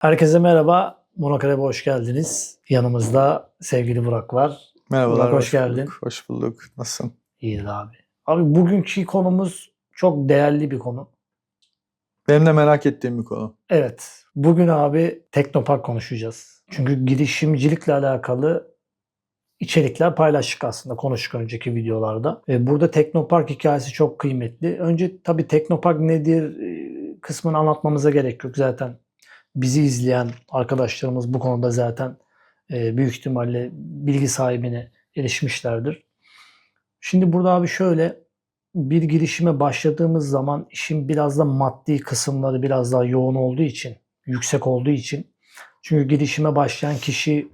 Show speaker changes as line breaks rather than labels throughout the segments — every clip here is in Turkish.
Herkese merhaba. Monokalebe hoş geldiniz. Yanımızda sevgili Burak var.
Merhabalar.
Burak, hoş geldin.
Bulduk, hoş bulduk. Nasılsın?
İyidir abi. Abi bugünkü konumuz çok değerli bir konu.
Benim de merak ettiğim bir konu.
Evet. Bugün abi Teknopark konuşacağız. Çünkü girişimcilikle alakalı içerikler paylaştık aslında konuştuk önceki videolarda. E, Burada Teknopark hikayesi çok kıymetli. Önce tabii Teknopark nedir e, kısmını anlatmamıza gerek yok. Zaten bizi izleyen arkadaşlarımız bu konuda zaten e, büyük ihtimalle bilgi sahibine erişmişlerdir. Şimdi burada abi şöyle bir girişime başladığımız zaman işin biraz da maddi kısımları biraz daha yoğun olduğu için, yüksek olduğu için çünkü girişime başlayan kişi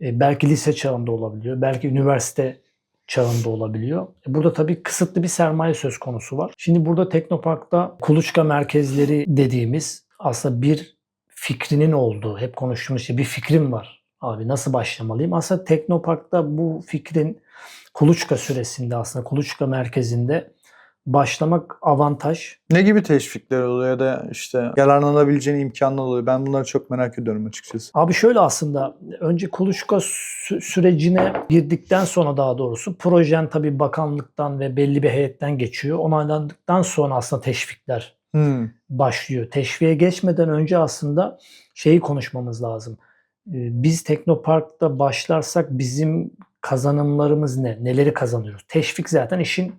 e, belki lise çağında olabiliyor, belki üniversite çağında olabiliyor. E, Burada tabii kısıtlı bir sermaye söz konusu var. Şimdi burada Teknopark'ta kuluçka merkezleri dediğimiz aslında bir fikrinin olduğu, hep konuştuğumuz şey bir fikrim var. Abi nasıl başlamalıyım? Aslında Teknopark'ta bu fikrin kuluçka süresinde aslında kuluçka merkezinde başlamak avantaj.
Ne gibi teşvikler oluyor ya da işte yararlanabileceğin imkanlar oluyor? Ben bunları çok merak ediyorum açıkçası.
Abi şöyle aslında önce kuluçka sü- sürecine girdikten sonra daha doğrusu projen tabii bakanlıktan ve belli bir heyetten geçiyor. Onaylandıktan sonra aslında teşvikler
Hmm.
başlıyor. Teşviğe geçmeden önce aslında şeyi konuşmamız lazım. Ee, Biz Teknopark'ta başlarsak bizim kazanımlarımız ne? Neleri kazanıyoruz? Teşvik zaten işin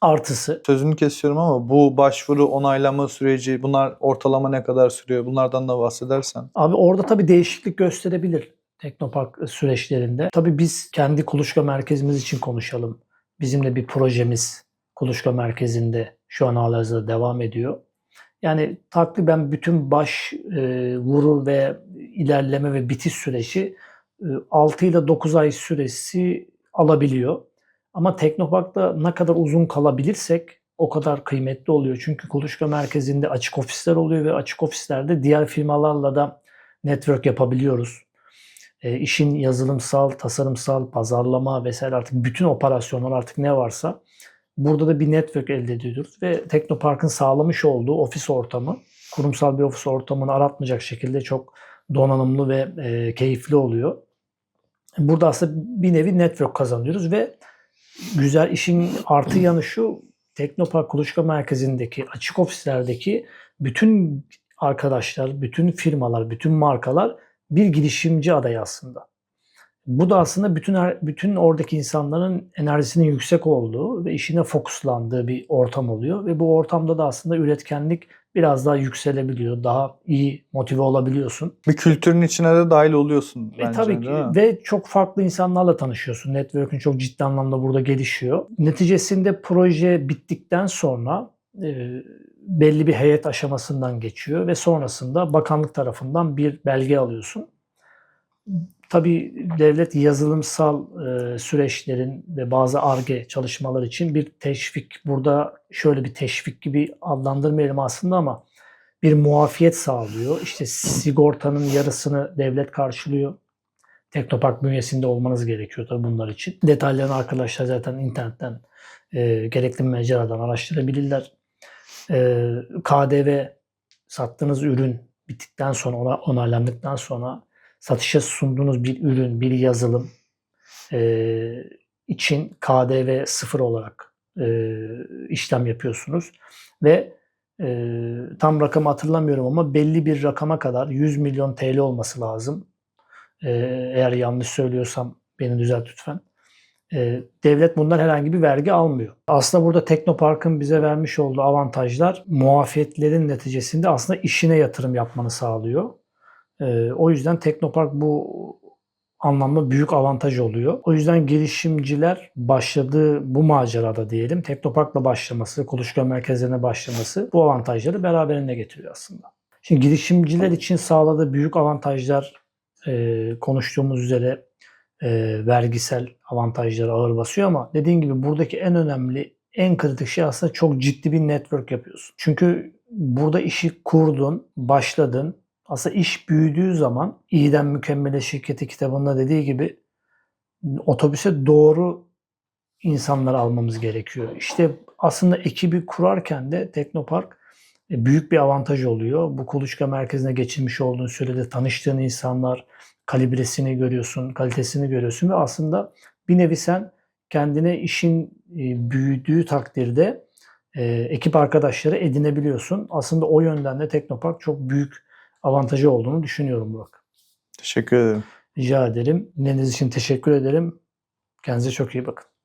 artısı.
Sözünü kesiyorum ama bu başvuru onaylama süreci bunlar ortalama ne kadar sürüyor? Bunlardan da bahsedersen.
Abi orada tabii değişiklik gösterebilir Teknopark süreçlerinde. Tabii biz kendi kuluçka merkezimiz için konuşalım. Bizim de bir projemiz kuluçka merkezinde şu an halihazırda devam ediyor. Yani takriben bütün baş e, vuru ve ilerleme ve bitiş süreci e, 6 ile 9 ay süresi alabiliyor. Ama Teknopark'ta ne kadar uzun kalabilirsek o kadar kıymetli oluyor. Çünkü kuluçka merkezinde açık ofisler oluyor ve açık ofislerde diğer firmalarla da network yapabiliyoruz. E, işin yazılımsal, tasarımsal, pazarlama vesaire artık bütün operasyonlar artık ne varsa burada da bir network elde ediyoruz ve Teknopark'ın sağlamış olduğu ofis ortamı, kurumsal bir ofis ortamını aratmayacak şekilde çok donanımlı ve e, keyifli oluyor. Burada aslında bir nevi network kazanıyoruz ve güzel işin artı yanı şu Teknopark Kuluçka Merkezi'ndeki açık ofislerdeki bütün arkadaşlar, bütün firmalar, bütün markalar bir girişimci adayı aslında. Bu da aslında bütün bütün oradaki insanların enerjisinin yüksek olduğu ve işine fokuslandığı bir ortam oluyor ve bu ortamda da aslında üretkenlik biraz daha yükselebiliyor. Daha iyi motive olabiliyorsun.
Bir kültürün içine de dahil oluyorsun
E
bence.
tabii ki ve çok farklı insanlarla tanışıyorsun. Network'ün çok ciddi anlamda burada gelişiyor. Neticesinde proje bittikten sonra e, belli bir heyet aşamasından geçiyor ve sonrasında bakanlık tarafından bir belge alıyorsun. Tabii devlet yazılımsal e, süreçlerin ve bazı ARGE çalışmalar için bir teşvik, burada şöyle bir teşvik gibi adlandırmayalım aslında ama bir muafiyet sağlıyor. İşte sigortanın yarısını devlet karşılıyor. Teknopark bünyesinde olmanız gerekiyor tabii bunlar için. Detaylarını arkadaşlar zaten internetten e, gerekli mecradan araştırabilirler. E, KDV sattığınız ürün bittikten sonra ona onaylandıktan sonra satışa sunduğunuz bir ürün, bir yazılım e, için KDV sıfır olarak e, işlem yapıyorsunuz ve e, tam rakamı hatırlamıyorum ama belli bir rakama kadar 100 milyon TL olması lazım. E, eğer yanlış söylüyorsam beni düzelt lütfen. E, devlet bundan herhangi bir vergi almıyor. Aslında burada Teknopark'ın bize vermiş olduğu avantajlar muafiyetlerin neticesinde aslında işine yatırım yapmanı sağlıyor. E, o yüzden Teknopark bu anlamda büyük avantaj oluyor. O yüzden girişimciler başladığı bu macerada diyelim Teknopark'la başlaması, kuluçka merkezlerine başlaması bu avantajları beraberinde getiriyor aslında. Şimdi girişimciler için sağladığı büyük avantajlar e, konuştuğumuz üzere e, vergisel avantajları ağır basıyor ama dediğim gibi buradaki en önemli, en kritik şey aslında çok ciddi bir network yapıyorsun. Çünkü burada işi kurdun, başladın, aslında iş büyüdüğü zaman iyiden mükemmele şirketi kitabında dediği gibi otobüse doğru insanları almamız gerekiyor. İşte aslında ekibi kurarken de Teknopark e, büyük bir avantaj oluyor. Bu kuluçka merkezine geçirmiş olduğun sürede tanıştığın insanlar, kalibresini görüyorsun, kalitesini görüyorsun ve aslında bir nevi sen kendine işin e, büyüdüğü takdirde e, ekip arkadaşları edinebiliyorsun. Aslında o yönden de Teknopark çok büyük avantajı olduğunu düşünüyorum Burak.
Teşekkür ederim.
Rica ederim. Dinlediğiniz için teşekkür ederim. Kendinize çok iyi bakın.